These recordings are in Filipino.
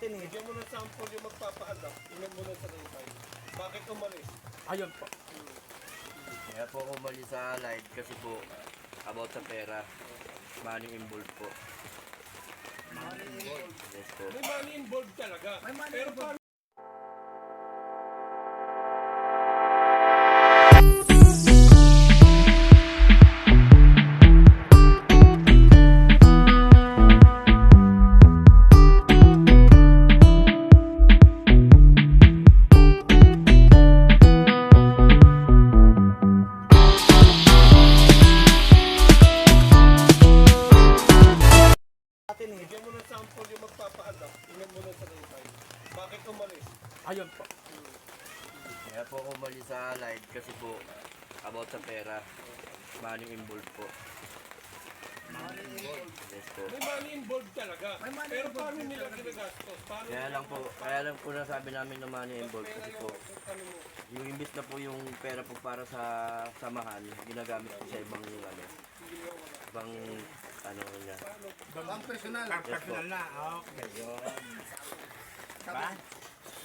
atin eh. Bigyan mo ng sample yung magpapaanak. Tingnan mo na sa raypay. Bakit umalis? Ayun po. Kaya po ako umalis sa live kasi po about sa pera. Money involved po. Yes po. May money involved talaga. Pero paano Atin eh. Bigyan mo ng sample yung magpapaanak. Tingnan mo na sa raypay. Bakit umalis? Ayun po. Kaya po ako umalis sa live kasi po about sa pera. Money involved po. Yes po. May money involved talaga. Pero paano nila ginagastos? Paano Kaya lang po, kaya lang po nasabi namin na money involved kasi po ano yung imbis na po yung pera po para sa samahan, ginagamit po sa ibang ano, ibang ano niya. Ang personal. Po. Personal na. Okay, yun. Diba?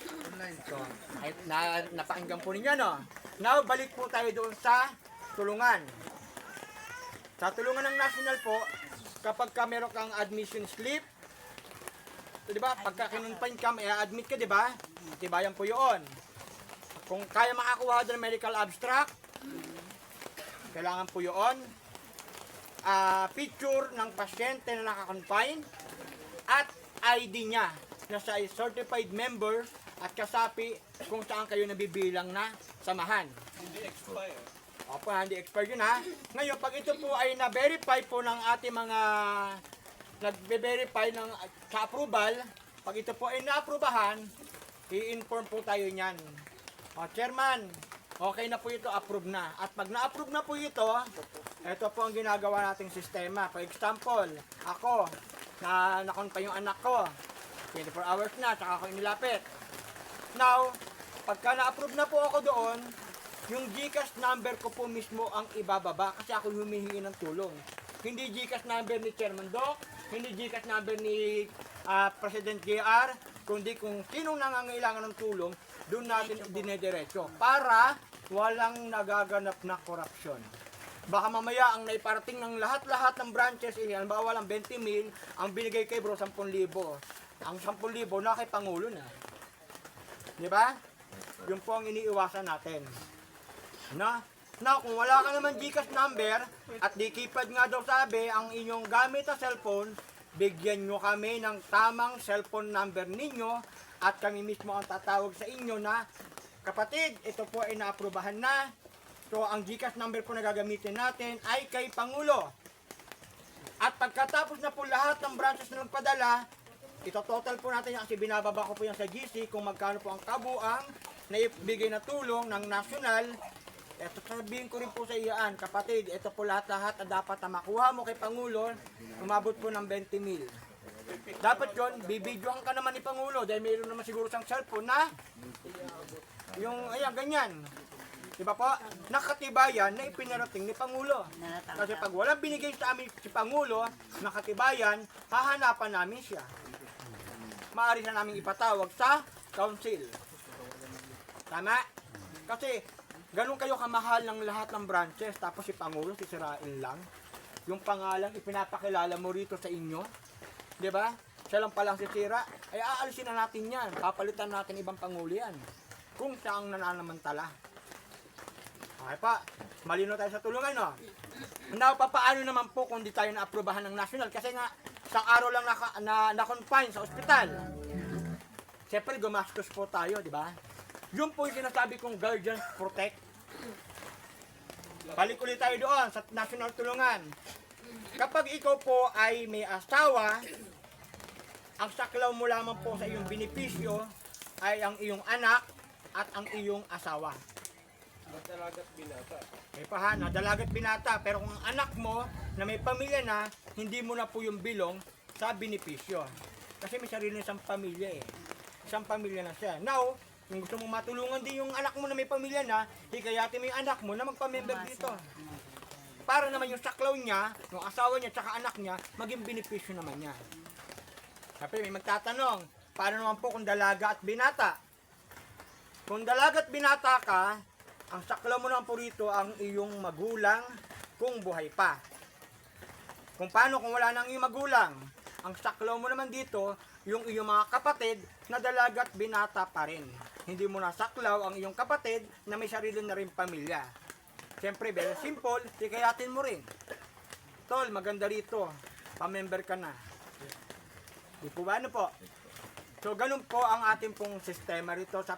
Online ko. Ay, na, napakinggan po ninyo, no? Now, balik po tayo doon sa tulungan. Sa tulungan ng national po, kapag ka meron kang admission slip, so, di ba, pagka kinunpain ka, may admit ka, di ba? Tibayan po yun. Kung kaya makakuha doon ng medical abstract, kailangan po yun. Ah, picture ng pasyente na nakakonfine at ID niya na siya ay certified member at kasapi kung saan kayo nabibilang na samahan. Hindi expire. Opo, hindi expired yun ha. Ngayon, pag ito po ay na-verify po ng ating mga nagbe-verify ng sa approval, pag ito po ay na-aprobahan, i-inform po tayo niyan. O, Chairman, okay na po ito, approve na. At pag na-approve na po ito, ito po ang ginagawa nating sistema. For example, ako, na nakon pa yung anak ko, 24 hours na, tsaka ako inilapit. Now, pagka na-approve na po ako doon, yung GCash number ko po mismo ang ibababa kasi ako humihingi ng tulong. Hindi GCash number ni Chairman Doc, hindi GCash number ni ah, President JR, kundi kung sinong nangangailangan ng tulong, doon natin dinediretso para walang nagaganap na korupsyon. Baka mamaya ang naiparating ng lahat-lahat ng branches, eh, halimbawa lang 20 mil, ang binigay kay bro 10,000. Ang 10,000 na kay Pangulo na. Di ba? Yun po ang iniiwasan natin. Na, na kung wala ka naman Gcash number at di keypad nga daw sabi ang inyong gamit na cellphone, bigyan nyo kami ng tamang cellphone number ninyo at kami mismo ang tatawag sa inyo na kapatid, ito po ay naaprubahan na. So ang Gcash number po na gagamitin natin ay kay Pangulo. At pagkatapos na po lahat ng branches na nagpadala, ito total po natin kasi binababa ko po yan sa GC kung magkano po ang kabuang na ibigay na tulong ng national. Ito sabihin ko rin po sa iyaan, kapatid, ito po lahat-lahat na dapat na makuha mo kay Pangulo, umabot po ng 20 mil. Dapat yon bibidyohan ka naman ni Pangulo dahil mayroon naman siguro siyang cellphone na yung, ayan, ganyan. Di ba po? Nakatibayan na ipinarating ni Pangulo. Kasi pag walang binigay sa amin si Pangulo, nakatibayan, hahanapan namin siya. Maaari na namin ipatawag sa council. Tama? Kasi ganun kayo kamahal ng lahat ng branches tapos si Pangulo sisirain lang. Yung pangalan ipinapakilala mo rito sa inyo. 'Di ba? Siya lang palang sisira. Ay aalisin na natin 'yan. Papalitan natin ibang pangulo 'yan. Kung siya ang nananamantala. Okay pa, malino tayo sa tulungan, no? Now, papaano naman po kung di tayo na-aprobahan ng national? Kasi nga, isang araw lang naka, na, na-confine sa ospital. Siyempre, gumastos po tayo, di ba? Yun po yung sinasabi kong guardians protect. Balik ulit tayo doon sa national tulungan. Kapag ikaw po ay may asawa, ang saklaw mo lamang po sa iyong benepisyo ay ang iyong anak at ang iyong asawa. Matalagat binata. May pa ha, nadalagat binata, pero kung ang anak mo na may pamilya na, hindi mo na po yung bilong sa benepisyo. Kasi may sarili isang pamilya eh. Isang pamilya na siya. Now, kung gusto mo matulungan din yung anak mo na may pamilya na, hikayatin mo yung anak mo na magpa-member dito. Para naman yung saklaw niya, yung asawa niya, tsaka anak niya, maging benepisyo naman niya. Sabi may magtatanong, paano naman po kung dalaga at binata? Kung dalaga at binata ka, ang saklaw mo naman po rito ang iyong magulang kung buhay pa. Kung paano kung wala nang iyong magulang, ang saklaw mo naman dito, yung iyong mga kapatid na dalaga at binata pa rin. Hindi mo nasaklaw ang iyong kapatid na may sarili na rin pamilya. Siyempre, very simple, tikayatin mo rin. Tol, maganda rito. Pamember ka na. Di po ba? Ano po? So, ganun po ang ating pong sistema rito sa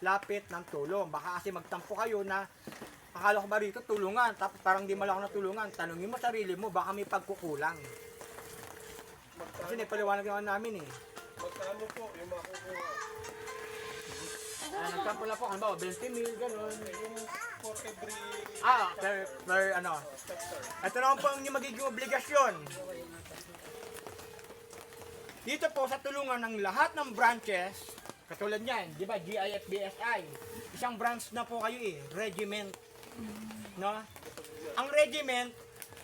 paglapit ng tulong. Baka kasi magtampo kayo na akala ko ba rito tulungan, tapos parang di mo lang ako natulungan. Tanungin mo sarili mo, baka may pagkukulang. Kasi napaliwanag naman namin eh. Magkano po yung makukuha? Ah, nagtampo lang po, ano ba, 20 mil. Yung for every Ah, per, per ano. Ito naman po ang inyong magiging obligasyon. Dito po sa tulungan ng lahat ng branches, katulad niyan, di ba, GIFBSI, isang branch na po kayo eh, regiment. No? Ang regiment,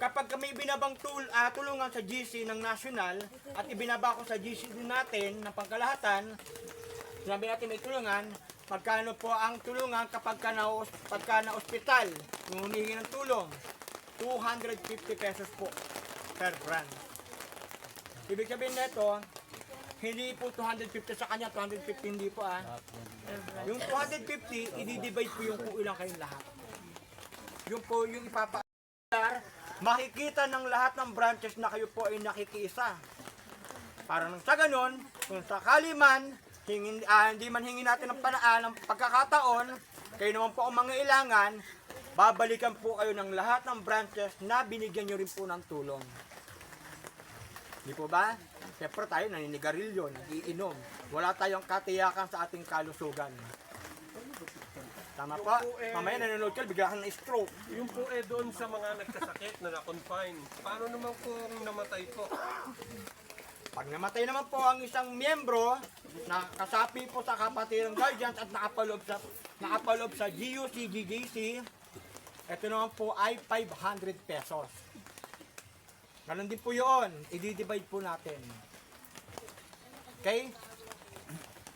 kapag kami binabang tul ah, tulungan sa GC ng national at ibinaba ko sa GC din natin ng pangkalahatan, sinabi natin may tulungan, magkano po ang tulungan kapag ka na, pagka na ospital, yung humihingi ng tulong, 250 pesos po per branch. Ibig sabihin nito, hindi po 250 sa kanya, 250 hindi po ah. Yung 250, i-divide po yung kung ilang kayong lahat. Yung po yung ipapa makikita ng lahat ng branches na kayo po ay nakikiisa. Para nang sa ganon, kung sakali man, hingin, ah, hindi man hingi natin ng panaan ng pagkakataon, kayo naman po ang mga ilangan, babalikan po kayo ng lahat ng branches na binigyan nyo rin po ng tulong. Di po ba? Siyempre tayo naninigarilyo, nagiinom. Wala tayong katiyakan sa ating kalusugan. Tama po? Mamaya nanonood ka, bigla kang na-stroke. Yung po eh doon sa mga nagkasakit na na-confine. Paano naman kung namatay po? Pag namatay naman po ang isang miyembro na kasapi po sa kapatiran guardians at nakapaloob sa nakapaloob sa GUC, GJC, ito naman po ay 500 pesos. Ganon din po yun. I-divide po natin. Okay?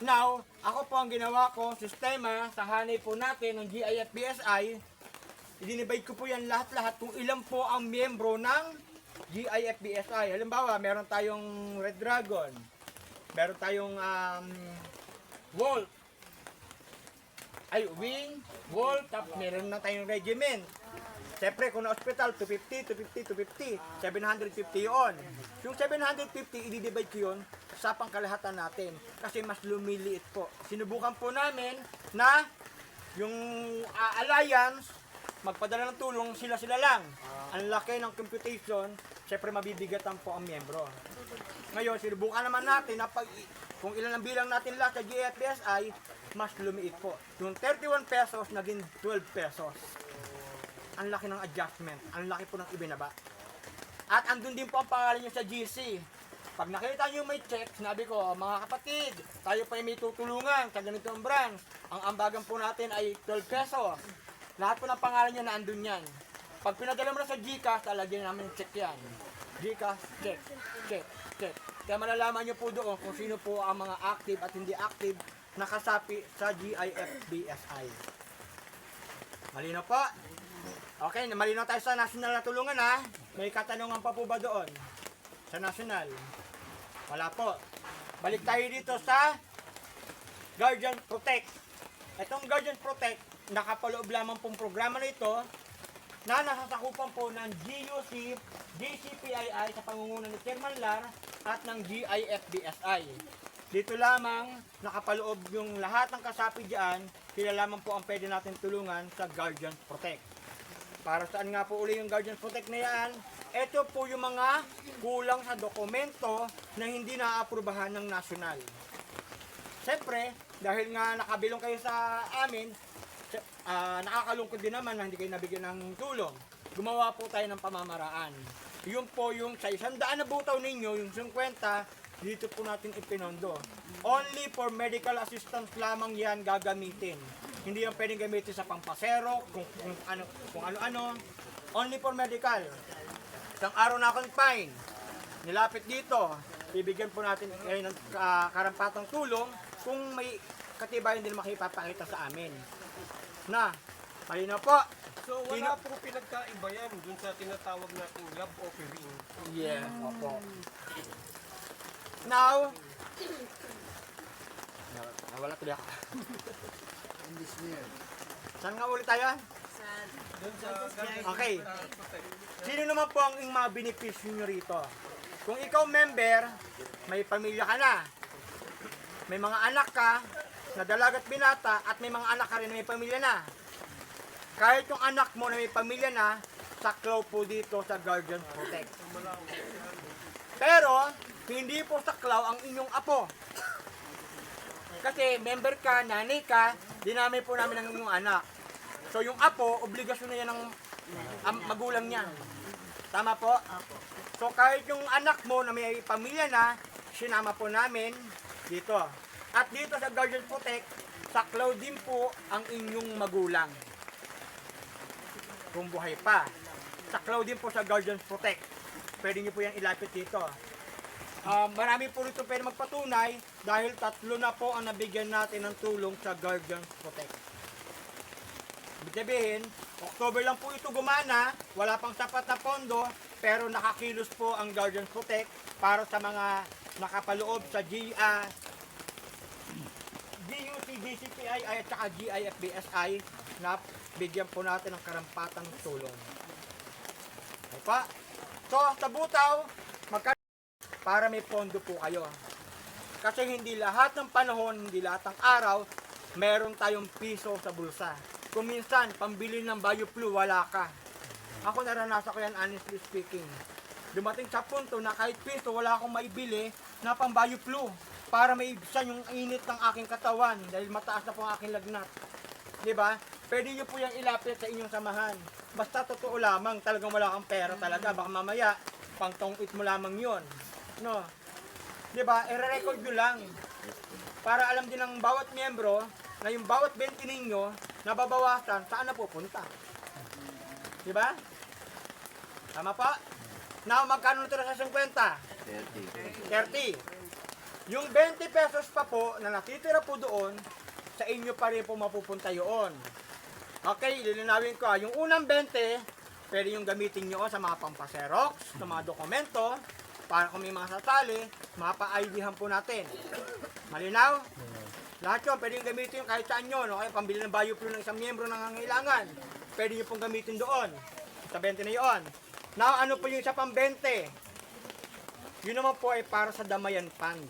Now, ako po ang ginawa ko, sistema, sa hanay po natin ng GIFBSI, i-divide ko po yan lahat-lahat kung ilan po ang miyembro ng GIFBSI. Halimbawa, meron tayong Red Dragon, meron tayong um, Wolf, ay Wing, Wolf, tapos meron na tayong Regiment. Siyempre, kung na-hospital, 250, 250, 250, 750 yun. Yung 750, i-divide ko yun sa pangkalahatan natin. Kasi mas lumiliit po. Sinubukan po namin na yung ah, alliance, magpadala ng tulong, sila-sila lang. Ang laki ng computation, syempre mabibigatan po ang miyembro. Ngayon, sinubukan naman natin na pag, kung ilan ang bilang natin lahat sa GFBSI, mas lumiit po. Yung 31 pesos, naging 12 pesos. Ang laki ng adjustment. Ang laki po ng ibinaba. At andun din po ang pangalan nyo sa GC. Pag nakita nyo may check, sinabi ko, mga kapatid, tayo pa may tutulungan sa ganitong branch. Ang ambagan po natin ay 12 pesos. Lahat po ng pangalan nyo na andun yan. Pag pinadala mo na sa GCash, talagyan namin check yan. GCash, check, check, check. Kaya malalaman nyo po doon kung sino po ang mga active at hindi active nakasapi sa GIFBSI. Malino po? Okay, malinaw tayo sa national na tulungan ha. May katanungan pa po ba doon? Sa national? Wala po. Balik tayo dito sa Guardian Protect. Itong Guardian Protect, nakapaloob lamang pong programa na ito na nasasakupan po ng GUC, GCPII sa pangunguna ni Chairman Lar at ng GIFBSI. Dito lamang nakapaloob yung lahat ng kasapi dyan, sila lamang po ang pwede natin tulungan sa Guardian Protect. Para saan nga po uli yung Guardian Protect na yan? Ito po yung mga kulang sa dokumento na hindi naaaprubahan ng nasyonal. Siyempre, dahil nga nakabilong kayo sa amin, sy- ah, nakakalungkot din naman na hindi kayo nabigyan ng tulong. Gumawa po tayo ng pamamaraan. Yun po yung sa isang daan na butaw ninyo, yung 50, dito po natin ipinondo. Only for medical assistance lamang yan gagamitin. Hindi yan pwedeng gamitin sa pampasero, kung, kung ano kung ano-ano. Only for medical. Isang araw na akong fine. Nilapit dito. bibigyan po natin kayo ng ah, karampatang tulong kung may katibayan din makipapakita sa amin. Na, malinaw po. So Sino- wala po pinagkaiba yan dun sa tinatawag nating love offering. Yeah, opo. Now, nawala tuloy ako. English niya. Saan nga ulit tayo? Okay. Sino naman po ang mga benepisyo nyo rito? Kung ikaw member, may pamilya ka na. May mga anak ka na dalagat binata at may mga anak ka rin na may pamilya na. Kahit yung anak mo na may pamilya na, saklaw po dito sa Guardian Protect. Pero, hindi po saklaw ang inyong apo. Kasi member ka, nanay ka, dinamay po namin ang inyong anak. So yung apo, obligasyon na yan ng ang magulang niya. Tama po? So kahit yung anak mo na may pamilya na, sinama po namin dito. At dito sa Guardian Protect, saklaw din po ang inyong magulang. Kung buhay pa. Saklaw din po sa Guardian Protect. Pwede niyo po yan ilapit dito. Ah, marami po rito pwede magpatunay dahil tatlo na po ang nabigyan natin ng tulong sa Guardian Protect. Ibig sabihin, October lang po ito gumana, wala pang sapat na pondo, pero nakakilos po ang Guardian Protect para sa mga nakapaloob sa GA, GUC, DCPI at saka GIFBSI na bigyan po natin ng karampatang tulong. Okay pa? So, sa butaw, para may pondo po kayo. Kasi hindi lahat ng panahon, hindi lahat ng araw, meron tayong piso sa bulsa. Kung minsan, pambili ng Bioflu, wala ka. Ako naranasan ko yan, honestly speaking. Dumating sa punto na kahit piso, wala akong maibili na pang Bioflu para maibsan yung init ng aking katawan dahil mataas na po ang aking lagnat. Di ba? Pwede nyo po yung ilapit sa inyong samahan. Basta totoo lamang, talagang wala kang pera talaga. Baka mamaya, pang tongit mo lamang yon. No? Di ba? I-record nyo lang. Para alam din ng bawat miyembro na yung bawat 20 ninyo nababawasan, saan na pupunta. Di ba? Tama pa? Now, magkano natira sa 50? 30. 30. Yung 20 pesos pa po na natitira po doon, sa inyo pa rin po mapupunta yun. Okay, lilinawin ko. ah. Yung unang 20, pwede yung gamitin nyo sa mga pampaserox, sa mga dokumento, para kung may mga sasali, mapa-IDhan po natin. Malinaw? Lahat yun, pwede yung gamitin kahit saan yun. Okay, pambili ng bioflu ng isang miyembro ng nangangailangan. Pwede nyo pong gamitin doon. Sa 20 na yun. Now, ano po yung isa pang 20? Yun naman po ay para sa Damayan Fund.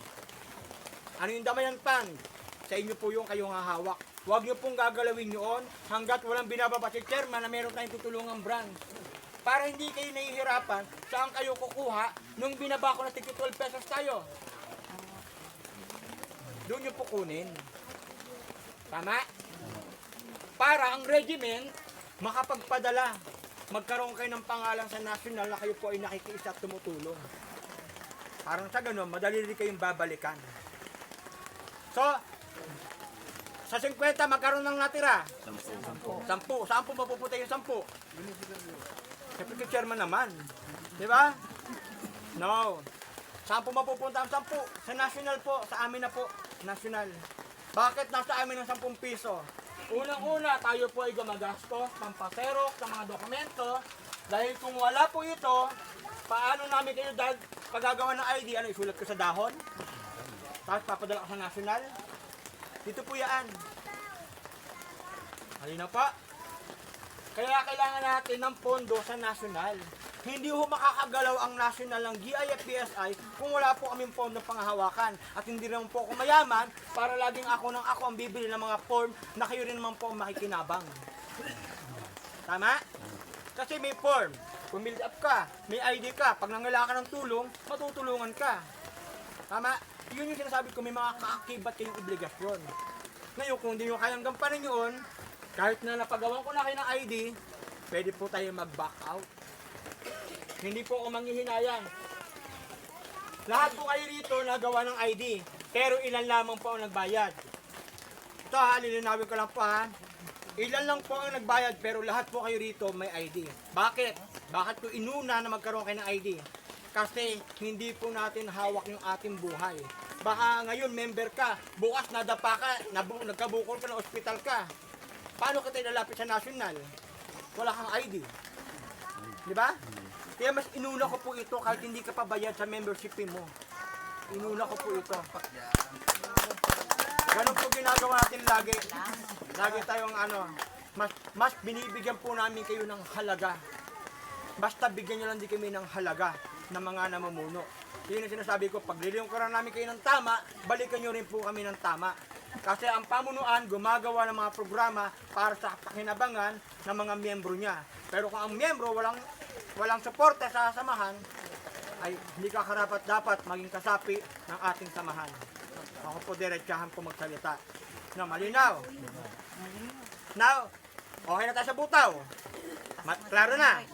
Ano yung Damayan Fund? Sa inyo po yung kayong hahawak. Huwag nyo pong gagalawin yun hanggat walang binababa si chairman na meron tayong tutulungang branch para hindi kayo nahihirapan saan kayo kukuha nung binaba ko na 12 pesos tayo. Doon yung pukunin. Tama? Para ang regiment makapagpadala. Magkaroon kayo ng pangalan sa national na kayo po ay nakikiisa at tumutulong. Parang sa ganun, madali rin kayong babalikan. So, sa 50, magkaroon ng natira? 10. 10. Saan po mapupunta yung 10? Chairman naman. Di ba? No. Saan po mapupunta ang sampu? Sa national po. Sa amin na po. National. Bakit nasa amin ang 10 piso? Unang-una, tayo po ay gumagastos, pampaserok, sa mga dokumento. Dahil kung wala po ito, paano namin kayo dag pagagawa ng ID? Ano, isulat ko sa dahon? Tapos papadala ko sa national? Dito po yan. Halina pa. Kaya kailangan natin ng pondo sa national. Hindi ho makakagalaw ang national ng GIFPSI kung wala po kaming pondo panghahawakan. At hindi naman po ako mayaman para laging ako ng ako ang bibili ng mga form na kayo rin naman po ang makikinabang. Tama? Kasi may form. Build up ka, may ID ka, pag nangailangan ka ng tulong, matutulungan ka. Tama? Yun yung sinasabi ko, may mga kaakibat kayong obligasyon. Ngayon, kung hindi nyo kayang gampanin yun, kahit na napagawan ko na kayo ng ID, pwede po tayo mag-back out. Hindi po ako manghihinayang. Lahat po kayo rito nagawa ng ID, pero ilan lamang po ang nagbayad. Ito ha, lilinawin ko lang po ha. Ilan lang po ang nagbayad, pero lahat po kayo rito may ID. Bakit? Bakit ko inuna na magkaroon kayo ng ID? Kasi hindi po natin hawak yung ating buhay. Baka ngayon member ka, bukas nadapa ka, nabu- nagkabukol ka ng ospital ka. Paano ka tayo lalapit sa national? Wala kang ID. Di ba? Kaya mas inuna ko po ito kahit hindi ka pa bayad sa membership mo. Inuna ko po ito. Ganun po ginagawa natin lagi. Lagi tayong ano, mas, mas binibigyan po namin kayo ng halaga. Basta bigyan nyo lang din kami ng halaga ng mga namumuno. Yun ang sinasabi ko, pag nilingkuran namin kayo ng tama, balikan nyo rin po kami ng tama. Kasi ang pamunuan gumagawa ng mga programa para sa pakinabangan ng mga miyembro niya. Pero kung ang miyembro walang walang suporta sa samahan, ay hindi ka karapat dapat maging kasapi ng ating samahan. Ako po diretsahan po magsalita. Na malinaw. Now, okay na tayo sa butaw. Ma- klaro na.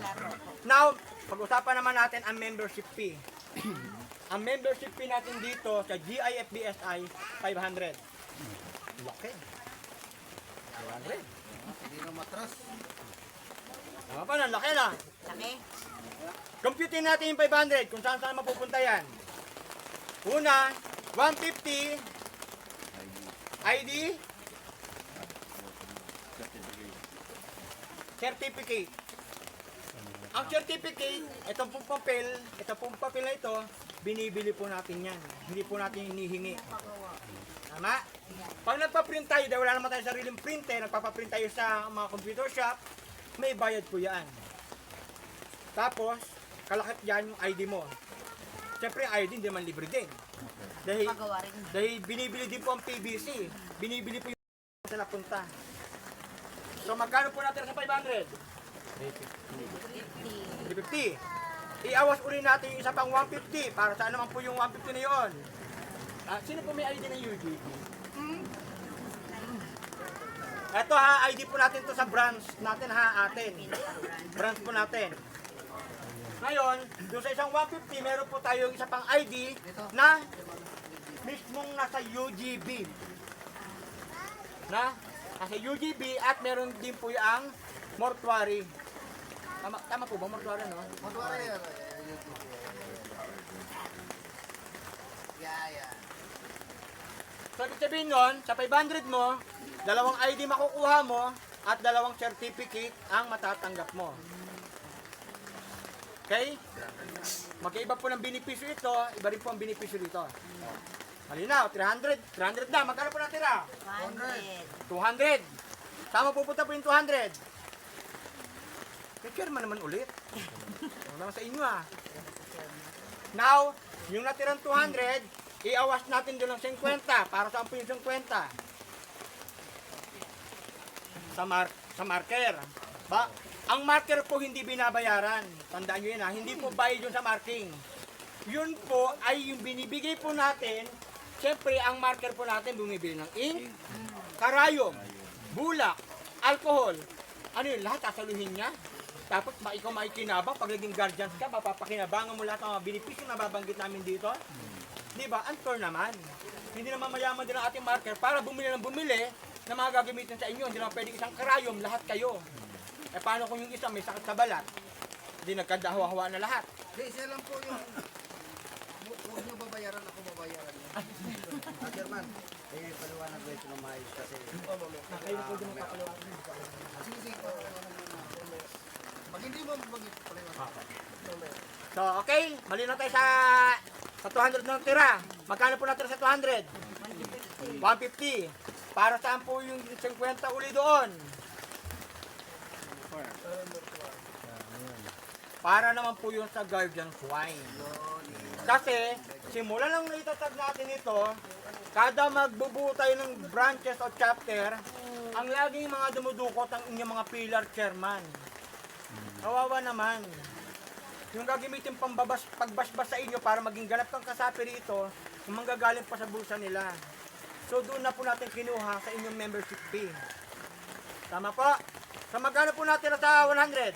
Now, pag-usapan naman natin ang membership fee. ang membership fee natin dito sa GIFBSI 500. Laki. 500. Hindi na matras. Tama pa na, laki na. Laki. Computin natin yung 500 kung saan saan mapupunta yan. Una, 150 ID certificate. Ang certificate, itong pong papel, itong pong papel na ito, binibili po natin yan. Hindi po natin hinihingi. Pag nagpa-print tayo, dahil wala naman tayo sariling printer, nagpapaprint tayo sa mga computer shop, may bayad po yan. Tapos, kalakip dyan yung ID mo. Siyempre, ID hindi man libre din. Dahil, Magawa rin. dahil binibili din po ang PBC. Binibili po yung sa napunta. So, magkano po natin sa 500? 50. 350. Iawas uli natin yung isa pang 150 para saan naman po yung 150 na yun? Ah, sino po may ID ng UGB? Ito ha, ID po natin to sa branch natin ha, atin. Branch po natin. Ngayon, doon sa isang 150, meron po tayong isa pang ID na mismong nasa UGB. Na? Nasa UGB at meron din po yung mortuary. Tama, tama po ba mortuary no? Matwara yan. Yeah, yeah. So, ibig sabihin nun, sa 500 mo, dalawang ID makukuha mo at dalawang certificate ang matatanggap mo. Okay? Magkaiba po ng benepisyo ito, iba rin po ang benepisyo dito. Malinaw, 300, 300 na, magkano po natira? 100. 200. Saan pupunta po yung 200? May chairman naman ulit. Ano naman sa inyo ah. Now, yung natirang 200, iawas natin doon ng 50. Para saan po yung 50? Sa, mar sa marker. Ba, ang marker po hindi binabayaran. Tandaan nyo yan ha, hindi po bayad yun sa marking. Yun po ay yung binibigay po natin. Siyempre, ang marker po natin bumibili ng ink, karayom, bulak, alcohol. Ano yun, lahat sasaluhin niya. Tapos ma ikaw maikinabang, pag naging guardians ka, mapapakinabangan mo lahat ng mga benepisyo na babanggit namin dito. Di ba? Unfair naman. Hindi naman mayaman din ang ating marker para bumili ng bumili na mga gagamitin sa inyo. Hindi naman pwedeng isang karayom, lahat kayo. Eh paano kung yung isa may sakit sa balat? Hindi nagkadahawa-hawa na lahat. Hindi, siya lang po yung... Hu- Huwag niyo babayaran, ako babayaran. Ah, Chairman, eh, paliwanag ko ito ng maayos kasi... Kayo po din magpapaliwanag. Ah, Sige, sige. pa- Pag hindi mo mag-paliwanag. So, okay. Mali na tayo sa sa 200 na tira. Magkano po natira sa 200? 150. 150. Para saan po yung 50 uli doon? Para naman po yun sa Guardian's Wine. Kasi, simula lang naitatag natin ito, kada magbubuo tayo ng branches o chapter, ang laging mga dumudukot ang inyong mga pillar chairman. Kawawa naman. Yung gagamitin pambabas, pagbasbas sa inyo para maging ganap kang kasapi rito, manggagaling pa sa bulsa nila. So doon na po natin kinuha sa inyong membership fee. Tama po? Sa magkano po natin na sa 100?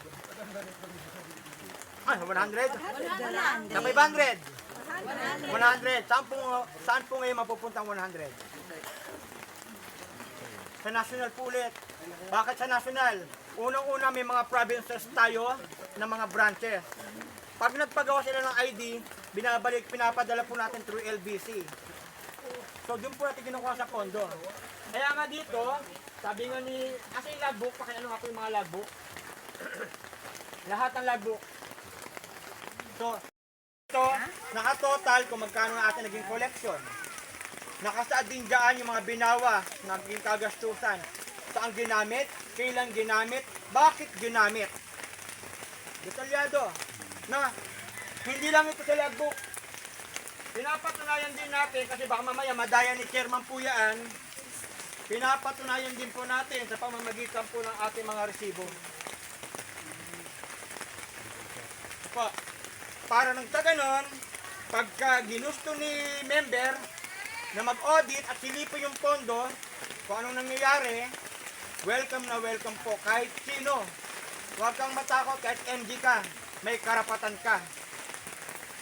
Ah, 100? Sa 500? 100. Saan po, saan po ngayon mapupunta ang 100? Sa national po ulit. Bakit sa national? Unang-una may mga provinces tayo na mga branches. Pag nagpagawa sila ng ID, binabalik, pinapadala po natin through LBC. So doon po natin kinukuha sa pondo. Kaya nga dito, sabi nga ni, kasi yung logbook, pakiano nga po yung mga logbook. Lahat ng logbook. So, ito, nakatotal kung magkano ang ating naging collection. Nakasaad din dyan yung mga binawa, naging kagastusan. Saan ginamit, kailan ginamit, bakit ginamit. Detalyado. Na, hindi lang ito sa logbook. Pinapatunayan din natin, kasi baka mamaya madaya ni Chairman po yan, pinapatunayan din po natin sa pamamagitan po ng ating mga resibo. Po, para nang sa pagka ginusto ni member na mag-audit at silipo yung pondo, kung anong nangyayari, welcome na welcome po kahit sino. Huwag kang matakot kahit MD ka, may karapatan ka.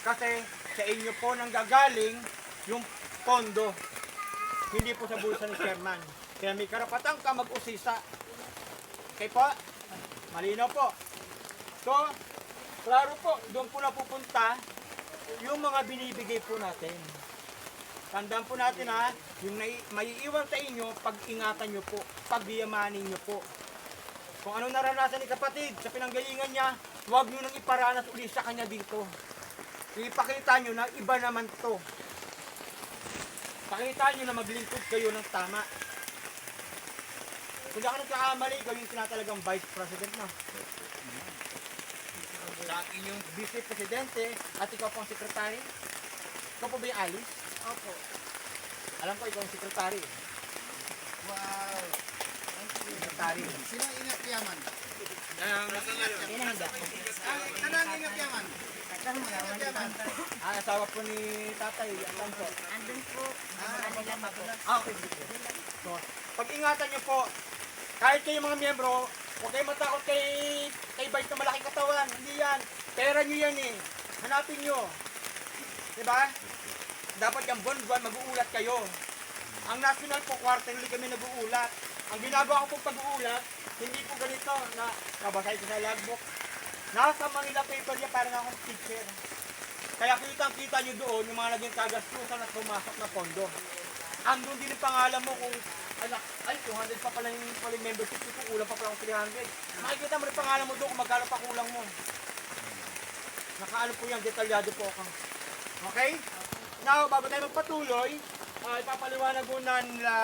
Kasi sa inyo po nang gagaling yung pondo. Hindi po sa bulsa ni chairman. Kaya may karapatan ka mag-usisa. Okay po? Malinaw po. So, klaro po, doon po napupunta yung mga binibigay po natin. Tandaan po natin ha, yung nai- maiiwan sa inyo, pag-ingatan nyo po, pagyamanin nyo po. Kung ano naranasan ni kapatid sa pinanggalingan niya, huwag nyo nang iparanas uli sa kanya dito. Ipakita nyo na iba naman to. Pakita nyo na maglingkod kayo ng tama. Kung ka nagkakamali, gawin ko na talagang vice president na. Sa inyong vice presidente at ikaw pong sekretary. Ikaw po ba yung Alice? Opo. Alam ko ikaw ang sekretary. Wow. Sekretary. Sino ang ingat yaman? Ang Kanang ingat yaman? Ah, asawa po ni tatay. Alam po. Andun po, sa kanila po. Ah, okay. So, pag-ingatan niyo po, kahit kayo mga miyembro, huwag kayo matakot kay, kay Vice na malaking katawan. Hindi yan. Pera niyo yan eh. Hanapin niyo. Diba? Dapat yung buwan-buwan mag-uulat kayo. Ang national po, quarterly kami nag-uulat. Ang ginagawa ko po pag-uulat, hindi po ganito na nabasay ko sa logbook. Nasa Manila paper niya para na akong teacher. Kaya kitang kita nyo doon yung mga naging kagastusan at pumasok na pondo. Andun din yung pangalan mo kung anak, ay 200 pa pala yung, pala membership ko, kulang pa pala akong 300. Makikita mo yung pangalan mo doon kung magkano pa kulang mo. Nakaano po yan, detalyado po ako. Okay? Now, bago tayo magpatuloy, uh, ipapaliwanag ko na nila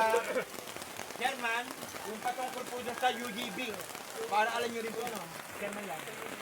Chairman, yung patungkol po dun sa UGB. Para alam nyo rin po, no? Chairman lang.